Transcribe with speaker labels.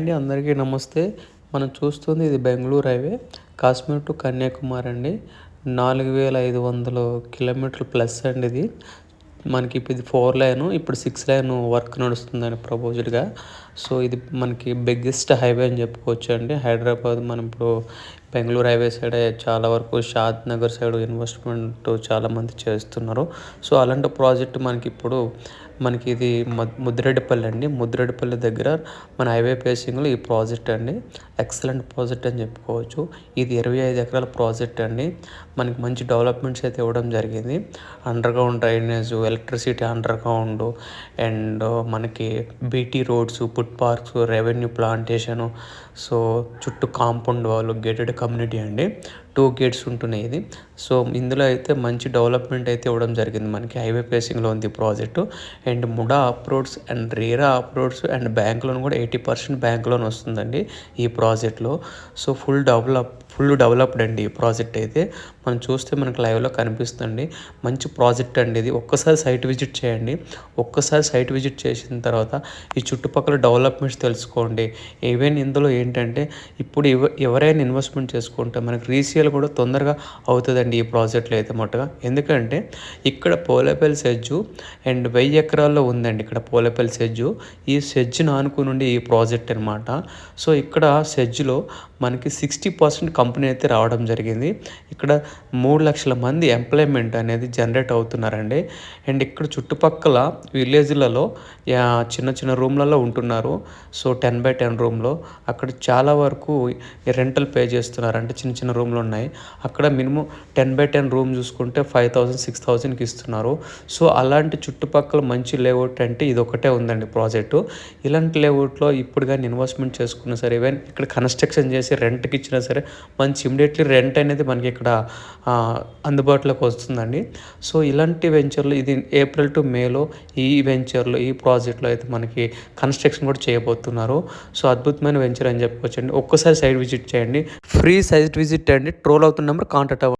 Speaker 1: అండి అందరికీ నమస్తే. మనం చూస్తుంది ఇది బెంగళూరు హైవే. కాశ్మీర్ టు కన్యాకుమారి అండి. నాలుగు వేల ఐదు వందల కిలోమీటర్ ప్లస్ అండి ఇది. మనకి ఇప్పుడు ఇది ఫోర్ లైన్ ఇప్పుడు సిక్స్ లైన్ వర్క్ నడుస్తుందండి ప్రపోజ్డ్గా సో ఇది మనకి బిగ్గెస్ట్ హైవే అని చెప్పుకోవచ్చు అండి. హైదరాబాద్ మనం ఇప్పుడు బెంగళూరు హైవే సైడ్ చాలా వరకు షాద్ నగర్ సైడ్ ఇన్వెస్ట్మెంట్ చాలామంది చేస్తున్నారు. సో అలాంటి ప్రాజెక్ట్ మనకి ఇప్పుడు మనకి ఇది ముద్రెడ్డిపల్లి అండి. ముద్రెడ్డిపల్లి దగ్గర మన హైవే పేసింగ్లో ఈ ప్రాజెక్ట్ అండి. ఎక్సలెంట్ ప్రాజెక్ట్ అని చెప్పుకోవచ్చు. ఇది ఇరవై ఐదు ఎకరాల ప్రాజెక్ట్ అండి. మనకి మంచి డెవలప్మెంట్స్ అయితే ఇవ్వడం జరిగింది. Underground drainage electricity underground and మనకి BT roads foot parks revenue plantation so చుట్టూ కాంపౌండ్ వాళ్ళు గేటెడ్ కమ్యూనిటీ అండి. టూ గేట్స్ ఉంటున్నాయి ఇది. సో ఇందులో అయితే మంచి డెవలప్మెంట్ అయితే ఇవ్వడం జరిగింది మనకి. హైవే ఫేసింగ్లో ఉంది project. And MUDA approved and RERA approved and bank loan కూడా ఎయిటీ పర్సెంట్ బ్యాంక్ లోన్ వస్తుందండి ఈ ప్రాజెక్ట్లో. So full develop full developed అండి ఈ ప్రాజెక్ట్ అయితే. మనం చూస్తే మనకు లైవ్లో కనిపిస్తుంది. మంచి ప్రాజెక్ట్ అండి ఇది. ఒక్కసారి సైట్ విజిట్ చేయండి. ఒక్కసారి సైట్ విజిట్ చేసిన తర్వాత ఈ చుట్టుపక్కల డెవలప్మెంట్స్ తెలుసుకోండి. ఈవెన్ ఇందులో ఏంటంటే ఇప్పుడు ఎవరైనా ఇన్వెస్ట్మెంట్ చేసుకుంటే మనకి రీసేల్ కూడా తొందరగా అవుతుందండి ఈ ప్రాజెక్ట్లో అయితే మొట్టగా. ఎందుకంటే ఇక్కడ పోలేపల్లి సెజ్జు అండ్ వెయ్యి ఎకరాల్లో ఉందండి ఇక్కడ పోలేపల్లి సెజ్జు ఈ సెజ్జును ఆనుకుని ఈ ప్రాజెక్ట్ అనమాట సో ఇక్కడ సెజ్జులో మనకి సిక్స్టీ పర్సెంట్ కంపెనీ అయితే రావడం జరిగింది. ఇక్కడ మూడు లక్షల మంది ఎంప్లాయ్మెంట్ అనేది జనరేట్ అవుతున్నారండి. అండ్ ఇక్కడ చుట్టుపక్కల విలేజ్లలో చిన్న చిన్న రూమ్లలో ఉంటున్నారు. సో టెన్ బై టెన్ రూమ్లో. అక్కడ చాలా వరకు రెంటల్ పే చేస్తున్నారు అంటే చిన్న చిన్న రూమ్లు ఉన్నాయి. అక్కడ minimum ten by ten room చూసుకుంటే ఫైవ్ థౌసండ్ సిక్స్ థౌసండ్కి ఇస్తున్నారు. సో అలాంటి చుట్టుపక్కల మంచి లేఅవుట్ అంటే ఇది ఒకటే ఉందండి ప్రాజెక్టు. ఇలాంటి లేఅవుట్లో ఇప్పుడు కానీ ఇన్వెస్ట్మెంట్ చేసుకున్నా సరే ఈవెన్ ఇక్కడ కన్స్ట్రక్షన్ చేసి రెంట్కి ఇచ్చినా సరే మంచి ఇమీడియట్లీ రెంట్ అనేది మనకి ఇక్కడ అందుబాటులోకి వస్తుందండి. సో ఇలాంటి వెంచర్లు ఇది ఏప్రిల్ టు మేలో ఈ వెంచర్లో ఈ ప్రాజెక్ట్లో అయితే మనకి కన్స్ట్రక్షన్ కూడా చేయబోతున్నారు. సో అద్భుతమైన వెంచర్ అని చెప్పుకోవచ్చండి. ఒక్కసారి సైడ్ విజిట్ చేయండి. ఫ్రీ సైట్ విజిట్ అండి. ట్రోల్ అవుతున్న నెంబర్ కాంటాక్ట్ అవ్వండి